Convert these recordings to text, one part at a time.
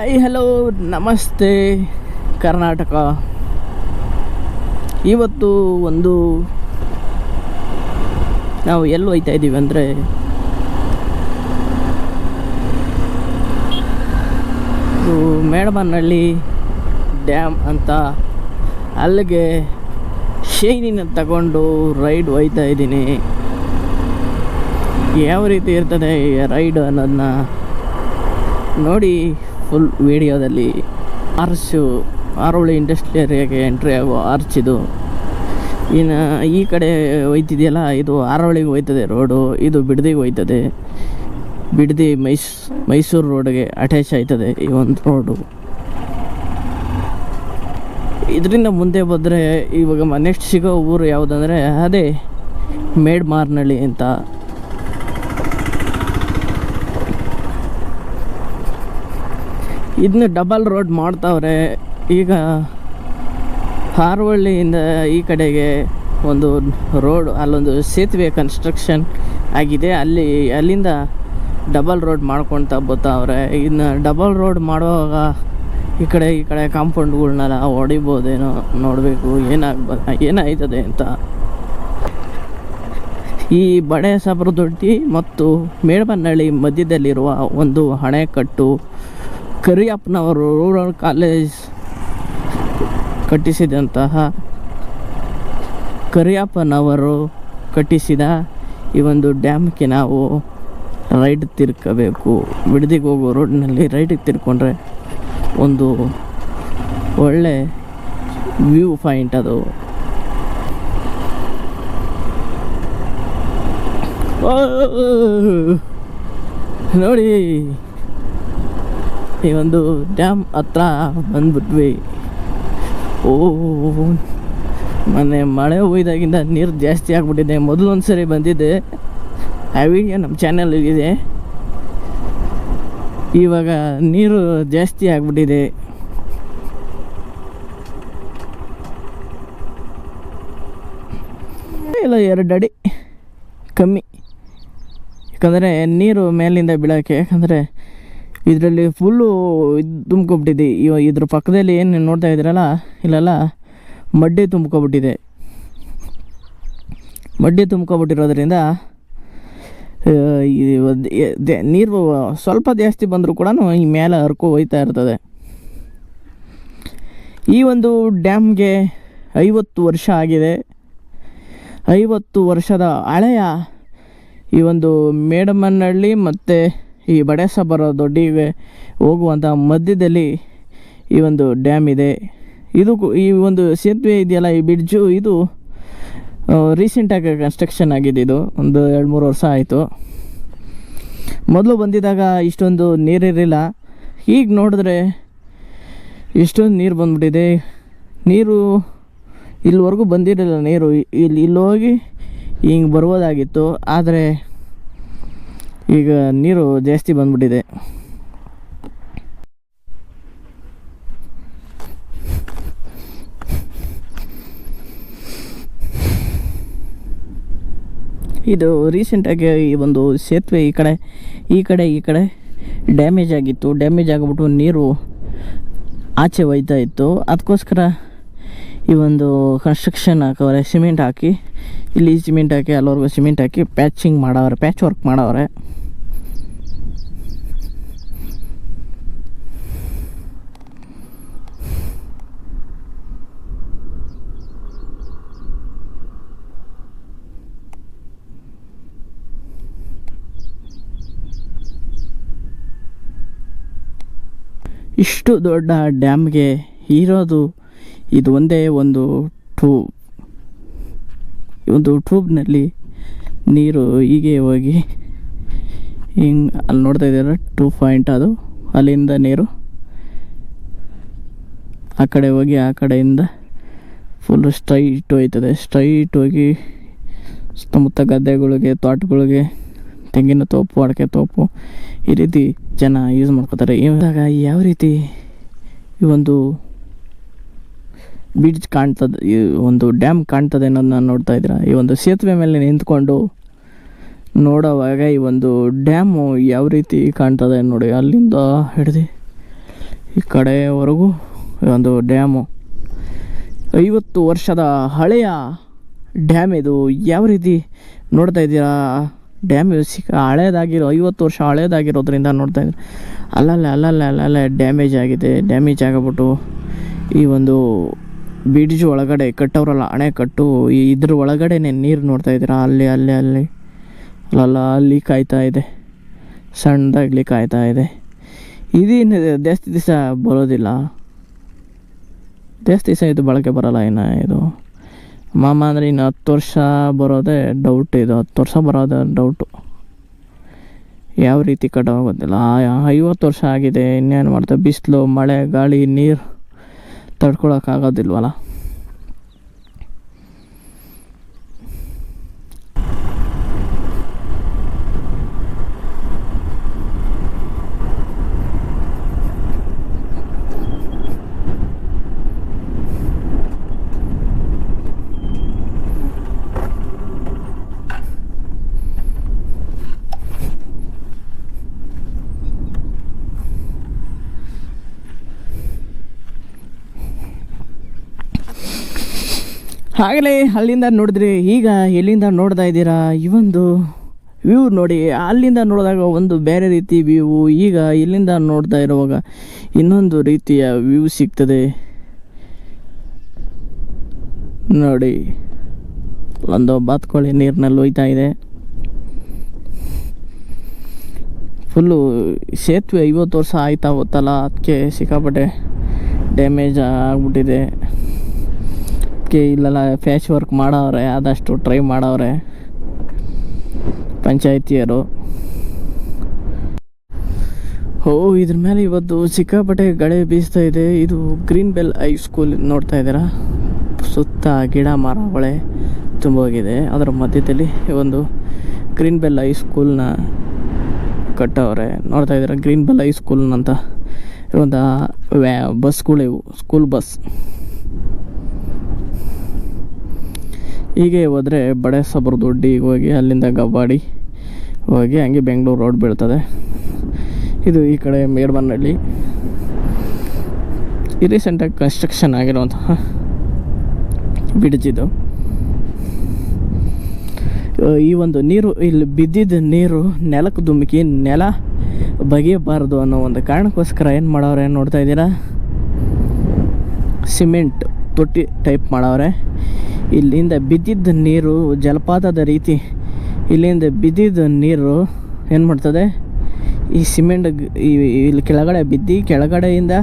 High hello ನಮಸ್ತೆ ಕರ್ನಾಟಕ ಇವತ್ತು ಒಂದು ನಾವು ಎಲ್ಲಿ ಹೋಯ್ತಾ ಇದ್ದೀವಿ ಅಂದರೆ ಮೇಡಮನಹಳ್ಳಿ ಡ್ಯಾಮ್ ಅಂತ. ಅಲ್ಲಿಗೆ ಶೈನಿನ ತಗೊಂಡು ರೈಡ್ ಹೋಯ್ತಾ ಇದ್ದೀನಿ. ಯಾವ ರೀತಿ ಇರ್ತದೆ ರೈಡ್ ಅನ್ನೋದನ್ನ ನೋಡಿ. ಫುಲ್ ವಿಡಿಯೋದಲ್ಲಿ ಆರ್ಚು ಆರೋಳಿ ಇಂಡಸ್ಟ್ರಿ ಏರಿಯಾಗೆ ಎಂಟ್ರಿ ಆಗೋ ಆರ್ಚ್ ಇದು. ಇನ್ನು ಈ ಕಡೆ ಹೋಯ್ತಿದೆಯಲ್ಲ, ಇದು ಆರೋಳಿಗೆ ಹೋಯ್ತದೆ ರೋಡು ಇದು ಬಿಡದಿಗೆ ಹೋಯ್ತದೆ. ಬಿಡದಿ ಮೈಸ್, ಮೈಸೂರು ರೋಡ್ಗೆ ಅಟ್ಯಾಚ್ ಆಯ್ತದೆ ಈ ಒಂದು ರೋಡು ಇದರಿಂದ ಮುಂದೆ ಬಂದರೆ ಇವಾಗ ನೆಕ್ಸ್ಟ್ ಸಿಗೋ ಊರು ಯಾವುದಂದರೆ ಅದೇ ಮೇಡ್ಮಾರ್ನಳ್ಳಿ ಅಂತ. ಇದನ್ನ ಡಬಲ್ ರೋಡ್ ಮಾಡ್ತಾವ್ರೆ. ಈಗ ಹಾರವಳ್ಳಿಯಿಂದ ಈ ಕಡೆಗೆ ಒಂದು ರೋಡ್ ಅಲ್ಲೊಂದು ಸೇತುವೆ ಕನ್ಸ್ಟ್ರಕ್ಷನ್ ಆಗಿದೆ. ಅಲ್ಲಿ, ಅಲ್ಲಿಂದ ಡಬಲ್ ರೋಡ್ ಮಾಡ್ಕೊಳ್ತಾ ಬರ್ತಾವ್ರೆ ಇನ್ನು ಡಬಲ್ ರೋಡ್ ಮಾಡುವಾಗ ಈ ಕಡೆ ಈ ಕಡೆ ಕಾಂಪೌಂಡ್ಗಳನ್ನೆಲ್ಲ ಹೊಡಿಬೋದೇನೋ ನೋಡಬೇಕು. ಏನಾಗ್ಬೋದು ಏನಾಯ್ತದೆ ಅಂತ. ಈ ಬಡೆ ದೊಡ್ಡಿ ಮತ್ತು ಮೇಡಬನ್ನಳ್ಳಿ ಮಧ್ಯದಲ್ಲಿರುವ ಒಂದು ಅಣೆಕಟ್ಟು ಕರಿಯಪ್ಪನವರು ರೂರಲ್ ಕಾಲೇಜ್ ಕಟ್ಟಿಸಿದಂತಹ ಕರಿಯಪ್ಪನವರು ಕಟ್ಟಿಸಿದ ಈ ಒಂದು ಡ್ಯಾಮ್ಗೆ ನಾವು ರೈಡ್ ತಿರ್ಕೋಬೇಕು. ಬಿಡದಿಗೆ ಹೋಗೋ ರೋಡ್ನಲ್ಲಿ ರೈಡಿಗೆ ತಿರ್ಕೊಂಡ್ರೆ ಒಂದು ಒಳ್ಳೆ ವ್ಯೂ ಪಾಯಿಂಟ್ ಅದು. ನೋಡಿ. ಈ ಒಂದು ಡ್ಯಾಮ್ ಹತ್ರ ಬಂದ್ಬಿಟ್ವಿ. ಓ ಮೊನ್ನೆ ಮಳೆ ಹೋಯ್ದಾಗಿಂದ ನೀರು ಜಾಸ್ತಿ ಆಗಿಬಿಟ್ಟಿದೆ. ಮೊದಲು ಒಂದು ಸರಿ ಬಂದಿದ್ದೆ. ಆ ವಿಡಿಯೋ ನಮ್ಮ ಚಾನಲಲ್ಲಿದೆ ಇವಾಗ ನೀರು ಜಾಸ್ತಿ ಆಗಿಬಿಟ್ಟಿದೆ. ಇಲ್ಲ, ಎರಡು ಅಡಿ ಕಮ್ಮಿ. ಯಾಕಂದರೆ ನೀರು ಮೇಲಿಂದ ಬೀಳೋಕ್ಕೆ ಯಾಕಂದರೆ ಇದರಲ್ಲಿ ಫುಲ್ಲು ಇದು ತುಂಬ್ಕೊಬಿಟ್ಟಿದೆ. ಇದ್ರ ಪಕ್ಕದಲ್ಲಿ ಏನು ನೋಡ್ತಾ ಇದ್ದೀರಲ್ಲ ಇಲ್ಲೆಲ್ಲ ಮಡ್ಡೆ ತುಂಬ್ಕೊಬಿಟ್ಟಿದೆ. ಮಡ್ಡೆ ತುಂಬ್ಕೊಬಿಟ್ಟಿರೋದ್ರಿಂದ ನೀರು ಸ್ವಲ್ಪ ಜಾಸ್ತಿ ಬಂದರೂ ಕೂಡ ಈ ಮೇಲೆ ಹರ್ಕೊ ಹೋಯ್ತಾ ಇರ್ತದೆ. ಈ ಒಂದು ಡ್ಯಾಮ್ಗೆ ಐವತ್ತು ವರ್ಷ ಆಗಿದೆ. ಐವತ್ತು ವರ್ಷದ ಹಳೆಯ ಈ ಒಂದು ಮೇಡಮನಹಳ್ಳಿ ಮತ್ತು ಈ ಬಡೇಸಬರ ದೊಡ್ಡಿಗೆ ಹೋಗುವಂಥ ಮಧ್ಯದಲ್ಲಿ ಈ ಒಂದು ಡ್ಯಾಮ್ ಇದೆ. ಇದು ಈ ಒಂದು ಸೇತುವೆ ಇದೆಯಲ್ಲ, ಈ ಬ್ರಿಡ್ಜು ಇದು ರೀಸೆಂಟಾಗಿ ಕನ್ಸ್ಟ್ರಕ್ಷನ್ ಆಗಿದೆ ಇದು. ಒಂದು ಎರಡು ಮೂರು ವರ್ಷ ಆಯಿತು. ಮೊದಲು ಬಂದಿದ್ದಾಗ ಇಷ್ಟೊಂದು ನೀರಿರಲಿಲ್ಲ. ಈಗ ನೋಡಿದ್ರೆ ಇಷ್ಟೊಂದು ನೀರು ಬಂದ್ಬಿಟ್ಟಿದೆ. ನೀರು ಇಲ್ಲಿವರೆಗೂ ಬಂದಿರಲಿಲ್ಲ ನೀರು. ಇಲ್ಲಿ ಇಲ್ಲೋಗಿ ಹಿಂಗೆ ಬರ್ಬೋದಾಗಿತ್ತು ಆದರೆ ಈಗ ನೀರು ಜಾಸ್ತಿ ಬಂದ್ಬಿಟ್ಟಿದೆ. ಇದು ರೀಸೆಂಟಾಗಿ ಈ ಒಂದು ಸೇತುವೆ ಈ ಕಡೆ ಈ ಕಡೆ ಈ ಕಡೆ ಡ್ಯಾಮೇಜ್ ಆಗಿತ್ತು. ಡ್ಯಾಮೇಜ್ ಆಗಿಬಿಟ್ಟು ನೀರು ಆಚೆ ಒಯ್ತಾ ಇತ್ತು. ಅದಕ್ಕೋಸ್ಕರ ಈ ಒಂದು ಕನ್ಸ್ಟ್ರಕ್ಷನ್ ಹಾಕವ್ರೆ ಸಿಮೆಂಟ್ ಹಾಕಿ, ಇಲ್ಲಿ ಸಿಮೆಂಟ್ ಹಾಕಿ ಅಲ್ಲವರೆಗೂ ಸಿಮೆಂಟ್ ಹಾಕಿ ಪ್ಯಾಚಿಂಗ್ ಮಾಡವ್ರೆ ಪ್ಯಾಚ್ ವರ್ಕ್ ಮಾಡವ್ರೆ. ಇಷ್ಟು ದೊಡ್ಡ ಡ್ಯಾಮ್ಗೆ ಇರೋದು ಇದು ಒಂದೇ ಒಂದು ಟ್ಯೂಬ್. ಒಂದು ಟ್ಯೂಬ್ನಲ್ಲಿ ನೀರು ಹೀಗೆ ಹೋಗಿ ಹಿಂಗೆ ಅಲ್ಲಿ ನೋಡ್ತಾ ಇದ್ದೀರ? ಟೂ ಪಾಯಿಂಟ್ ಅದು. ಅಲ್ಲಿಂದ ನೀರು. ಆ ಕಡೆ ಹೋಗಿ ಆ ಕಡೆಯಿಂದ ಫುಲ್ಲು ಸ್ಟ್ರೈಟ್ ಹೋಯ್ತದೆ. ಸ್ಟ್ರೈಟ್ ಹೋಗಿ ಸುತ್ತಮುತ್ತ ಗದ್ದೆಗಳಿಗೆ, ತೋಟಗಳಿಗೆ, ತೆಂಗಿನ ತೋಪು, ಅಡಿಕೆ ತೋಪು ಈ ರೀತಿ ಜನ ಯೂಸ್ ಮಾಡ್ಕೋತಾರೆ. ಇವಾಗ ಯಾವ ರೀತಿ ಈ ಒಂದು ಬೀಚ್ ಕಾಣ್ತದೆ, ಈ ಒಂದು ಡ್ಯಾಮ್ ಕಾಣ್ತದೆ ಅನ್ನೋದನ್ನ ನೋಡ್ತಾ ಇದ್ದೀರಾ? ಈ ಒಂದು ಸೇತುವೆ ಮೇಲೆ ನಿಂತ್ಕೊಂಡು ನೋಡೋವಾಗ ಈ ಒಂದು ಡ್ಯಾಮು ಯಾವ ರೀತಿ ಕಾಣ್ತದೆ ನೋಡಿ, ಅಲ್ಲಿಂದ ಹಿಡ್ದು ಕಡೆಯವರೆಗೂ ಒಂದು ಡ್ಯಾಮು. ಐವತ್ತು ವರ್ಷದ ಹಳೆಯ ಡ್ಯಾಮ್ ಇದು, ಯಾವ ರೀತಿ ನೋಡ್ತಾ ಇದ್ದೀರಾ? ಡ್ಯಾಮ್ ಸಿಕ್ಕ ಹಳೇದಾಗಿರೋ, ಐವತ್ತು ವರ್ಷ ಹಳೇದಾಗಿರೋದ್ರಿಂದ ನೋಡ್ತಾ ಇದ್ದೀರಾ? ಅಲ್ಲಲ್ಲೇ ಅಲ್ಲಲ್ಲೇ ಅಲ್ಲಲ್ಲೇ ಡ್ಯಾಮೇಜ್ ಆಗಿದೆ, ಡ್ಯಾಮೇಜ್ ಆಗಿಬಿಟ್ಟು ಈ ಒಂದು ಬ್ರಿಡ್ಜ್ ಒಳಗಡೆ ಕಟ್ಟವ್ರಲ್ಲ ಅಣೆಕಟ್ಟು ಇದ್ರ ಒಳಗಡೆನೆ ನೀರು ನೋಡ್ತಾ ಇದ್ದೀರಾ? ಅಲ್ಲಿ ಅಲ್ಲಿ ಅಲ್ಲಿ. ಅಲ್ಲಲ್ಲ, ಅಲ್ಲಿ ಕಾಯ್ತಾ ಇದೆ. ಸಣ್ಣದಾಗಿ ಕಾಯ್ತಾ ಇದೆ. ಇದೇನು ಜಾಸ್ತಿ ದಿವಸ ಬರೋದಿಲ್ಲ. ಜಾಸ್ತಿ ದಿವಸ ಇದು ಬಳಕೆ ಬರೋಲ್ಲ ಇನ್ನು ಇದು. ಮಾಮ ಅಂದರೆ ಇನ್ನು ಹತ್ತು ವರ್ಷ ಬರೋದೇ ಡೌಟ್ ಇದು. ಹತ್ತು ವರ್ಷ ಬರೋದೇ ಡೌಟು ಯಾವ ರೀತಿ ಕಟ್ಟೋಗೋದಿಲ್ಲ ಐವತ್ತು ವರ್ಷ ಆಗಿದೆ. ಇನ್ನೇನು ಮಾಡ್ತಾರೆ? ಬಿಸಿಲು, ಮಳೆ, ಗಾಳಿ, ನೀರು. ತಡ್ಕೊಳಕ್ಕಾಗೋದಿಲ್ವಲ್ಲ ಆಗಲೇ ಅಲ್ಲಿಂದ ನೋಡಿದ್ರಿ ಈಗ ಎಲ್ಲಿಂದ ನೋಡ್ತಾ ಇದ್ದೀರಾ? ಈ ಒಂದು ವ್ಯೂ ನೋಡಿ, ಅಲ್ಲಿಂದ ನೋಡಿದಾಗ ಒಂದು ಬೇರೆ ರೀತಿ ವ್ಯೂ. ಈಗ ಇಲ್ಲಿಂದ ನೋಡ್ತಾ ಇರುವಾಗ ಇನ್ನೊಂದು ರೀತಿಯ ವ್ಯೂ ಸಿಗ್ತದೆ. ನೋಡಿ, ಒಂದು ಬಾತ್ಕೊಳ್ಳಿ ನೀರಿನಲ್ಲಿ ಹೋಯ್ತಾ ಇದೆ. ಫುಲ್ಲು ಸೇತುವೆ ಐವತ್ತು ವರ್ಷ ಆಯ್ತಾ ಗೊತ್ತಲ್ಲ, ಅದಕ್ಕೆ ಸಿಕ್ಕಾಪಟ್ಟೆ ಡ್ಯಾಮೇಜ್ ಆಗ್ಬಿಟ್ಟಿದೆ. ಅದಕ್ಕೆ ಇಲ್ಲೆಲ್ಲ ಫ್ಯಾಶ್ ವರ್ಕ್ ಮಾಡವ್ರೆ, ಆದಷ್ಟು ಟ್ರೈ ಮಾಡವ್ರೆ. ಪಂಚಾಯತಿಯರು. ಓ, ಇದ್ರ ಮೇಲೆ ಇವತ್ತು ಸಿಕ್ಕಾಪಟ್ಟೆ ಗಳೆ ಬೀಸ್ತಾ ಇದೆ. ಇದು ಗ್ರೀನ್ ಬೆಲ್ ಹೈ ಸ್ಕೂಲ್ ನೋಡ್ತಾ ಇದ್ದೀರಾ? ಸುತ್ತ ಗಿಡ ಮರಗಳೇ ತುಂಬೋಗಿದೆ. ಅದರ ಮಧ್ಯದಲ್ಲಿ ಒಂದು ಗ್ರೀನ್ ಬೆಲ್ ಹೈ ಸ್ಕೂಲ್ನ ಕಟ್ಟವ್ರೆ. ನೋಡ್ತಾ ಇದ್ದೀರಾ? ಗ್ರೀನ್ ಬೆಲ್ ಹೈ ಸ್ಕೂಲ್ನಂತ ಇರುವಂಥ ವ್ಯಾ ಬಸ್ಗಳಿವು ಸ್ಕೂಲ್ ಬಸ್ ಹೀಗೆ ಹೋದರೆ ಬಡೆ ಸಬರ್ ದೊಡ್ಡಿಗೆ ಹೋಗಿ ಅಲ್ಲಿಂದ ಗಬ್ಬಾಡಿ ಹೋಗಿ ಹಂಗೆ ಬೆಂಗಳೂರು ರೋಡ್ ಬೀಳ್ತದೆ. ಇದು ಈ ಕಡೆ ಮೇಡ್ಬನ್ನಹಳ್ಳಿ ಈ ರೀಸೆಂಟಾಗಿ ಕನ್ಸ್ಟ್ರಕ್ಷನ್ ಆಗಿರುವಂತಹ ಬ್ರಿಡ್ಜ್ ಇದು. ಈ ಒಂದು ನೀರು, ಇಲ್ಲಿ ಬಿದ್ದಿದ್ದ ನೀರು ನೆಲಕ್ಕೆ ಧುಮುಕಿ ನೆಲ ಬಗೆಯಬಾರ್ದು ಅನ್ನೋ ಒಂದು ಕಾರಣಕ್ಕೋಸ್ಕರ ಏನು ಮಾಡೋರೆ ನೋಡ್ತಾ ಇದ್ದೀರಾ? ಸಿಮೆಂಟ್ ತೊಟ್ಟಿ ಟೈಪ್ ಮಾಡವ್ರೆ. ಇಲ್ಲಿಂದ ಬಿದ್ದಿದ್ದ ನೀರು ಜಲಪಾತದ ರೀತಿ ಇಲ್ಲಿಂದ ಬಿದ್ದಿದ್ದ ನೀರು ಏನು ಮಾಡ್ತದೆ? ಈ ಸಿಮೆಂಟ್ ಇಲ್ಲಿ ಕೆಳಗಡೆ ಬಿದ್ದು ಕೆಳಗಡೆಯಿಂದ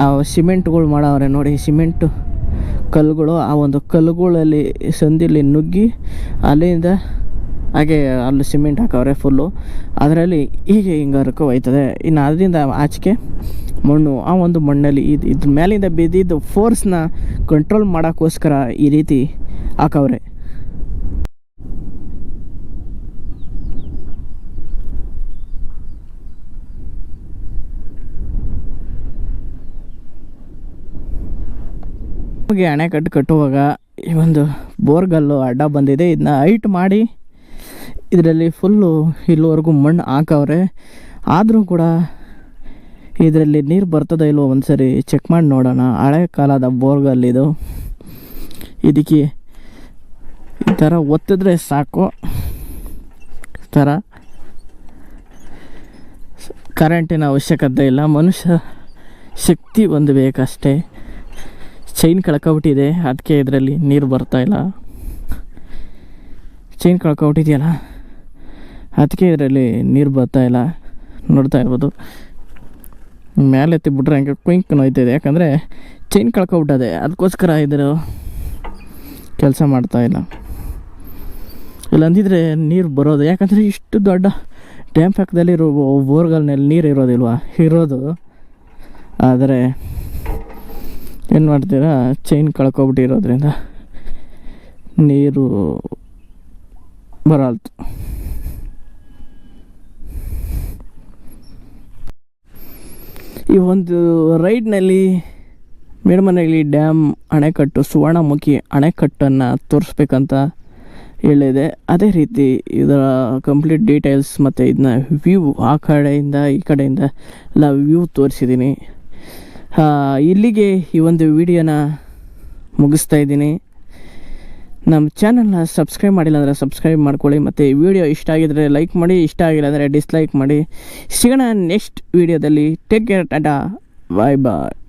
ಆ ಸಿಮೆಂಟ್ಗಳು ಮಾಡವ್ರೆ ನೋಡಿ, ಸಿಮೆಂಟು ಕಲ್ಲುಗಳು, ಆ ಒಂದು ಕಲ್ಲುಗಳಲ್ಲಿ ಸಂದಿಲಿ ನುಗ್ಗಿ ಅಲ್ಲಿಂದ ಹಾಗೆ ಅಲ್ಲಿ ಸಿಮೆಂಟ್ ಹಾಕವ್ರೆ ಫುಲ್ಲು. ಅದರಲ್ಲಿ ಹೀಗೆ ಹಿಂಗಾರಕ್ಕೆ ಹೋಯ್ತದೆ. ಇನ್ನು ಅದರಿಂದ ಆಚೆಗೆ ಮಣ್ಣು, ಆ ಒಂದು ಮಣ್ಣಲ್ಲಿ ಇದು ಇದ್ರ ಮೇಲಿಂದ ಬಿದ್ದಿದ್ದು ಫೋರ್ಸ್ನ ಕಂಟ್ರೋಲ್ ಮಾಡೋಕ್ಕೋಸ್ಕರ ಈ ರೀತಿ ಹಾಕವ್ರೆ. ಅಣೆಕಟ್ಟು ಕಟ್ಟುವಾಗ ಈ ಒಂದು ಬೋರ್ಗಲ್ಲು ಅಡ್ಡ ಬಂದಿದೆ. ಇದನ್ನ ಹೈಟ್ ಮಾಡಿ ಇದರಲ್ಲಿ ಫುಲ್ಲು ಇಲ್ಲಿವರೆಗೂ ಮಣ್ಣು ಹಾಕವ್ರೆ. ಆದರೂ ಕೂಡ ಇದರಲ್ಲಿ ನೀರು ಬರ್ತದೋ ಇಲ್ವೋ ಒಂದ್ಸರಿ ಚೆಕ್ ಮಾಡಿ ನೋಡೋಣ. ಹಳೆ ಕಾಲದ ಬೋರ್ಗಲ್ ಇದು. ಇದಕ್ಕೆ ಈ ಥರ ಒತ್ತಿದ್ರೆ ಸಾಕು. ಥರ ಕರೆಂಟಿನ ಅವಶ್ಯಕತೆ ಇಲ್ಲ. ಮನುಷ್ಯ ಶಕ್ತಿ ಒಂದು ಬೇಕಷ್ಟೇ. ಚೈನ್ ಕಳ್ಕೊಬಿಟ್ಟಿದೆ. ಅದಕ್ಕೆ ಇದರಲ್ಲಿ ನೀರು ಬರ್ತಾ ಇಲ್ಲ. ಚೈನ್ ಕಳ್ಕೊಬಿಟ್ಟಿದೆಯಲ್ಲ. ಅದಕ್ಕೆ ಇದರಲ್ಲಿ ನೀರು ಬರ್ತಾ ಇಲ್ಲ. ನೋಡ್ತಾ ಇರ್ಬೋದು. ಮೇಲೆ ಎತ್ತಿಬಿಟ್ರೆ ಹಂಗೆ ಕುಯ್ಕ್ ನೋಯ್ತಿದೆ. ಯಾಕಂದರೆ ಚೈನ್ ಕಳ್ಕೊಬಿಟ್ಟದೆ. ಅದಕ್ಕೋಸ್ಕರ ಇದ್ರ. ಕೆಲಸ ಮಾಡ್ತಾ ಇಲ್ಲ. ಇಲ್ಲ ಅಂದಿದ್ರೆ ನೀರು ಬರೋದು. ಯಾಕಂದರೆ ಇಷ್ಟು ದೊಡ್ಡ ಡ್ಯಾಮ್ ಪಕ್ಕದಲ್ಲಿರೋ ಬೋರ್ಗಲ್ನಲ್ಲಿ ನೀರು ಇರೋದಿಲ್ವಾ? ಇರೋದು. ಆದರೆ ಏನು ಮಾಡ್ತೀರಾ? ಚೈನ್ ಕಳ್ಕೊಬಿಟ್ಟಿರೋದ್ರಿಂದ ನೀರು ಬರಲ್ತು. ಈ ಒಂದು ರೈಡ್ನಲ್ಲಿ ಮೇಡಮನಹಳ್ಳಿ ಡ್ಯಾಮ್ ಅಣೆಕಟ್ಟು, ಸುವರ್ಣಮುಖಿ ಅಣೆಕಟ್ಟನ್ನು ತೋರಿಸ್ಬೇಕಂತ ಹೇಳಿದೆ. ಅದೇ ರೀತಿ ಇದರ ಕಂಪ್ಲೀಟ್ ಡೀಟೇಲ್ಸ್ ಮತ್ತು ಇದನ್ನ ವ್ಯೂ ಆ ಕಡೆಯಿಂದ, ಈ ಕಡೆಯಿಂದ ಎಲ್ಲ ವ್ಯೂ ತೋರಿಸಿದ್ದೀನಿ. ಇಲ್ಲಿಗೆ ಈ ಒಂದು ವಿಡಿಯೋನ ಮುಗಿಸ್ತಾ ಇದ್ದೀನಿ. ನಮ್ಮ ಚಾನಲ್ನ ಸಬ್ಸ್ಕ್ರೈಬ್ ಮಾಡಿಲ್ಲ ಅಂದರೆ ಸಬ್ಸ್ಕ್ರೈಬ್ ಮಾಡ್ಕೊಳ್ಳಿ. ಮತ್ತು ವಿಡಿಯೋ ಇಷ್ಟ ಆಗಿದ್ರೆ ಲೈಕ್ ಮಾಡಿ, ಇಷ್ಟ ಆಗಿಲ್ಲ ಅಂದರೆ ಡಿಸ್ಲೈಕ್ ಮಾಡಿ. ಸಿಗೋಣ ನೆಕ್ಸ್ಟ್ ವಿಡಿಯೋದಲ್ಲಿ take care tata bye bye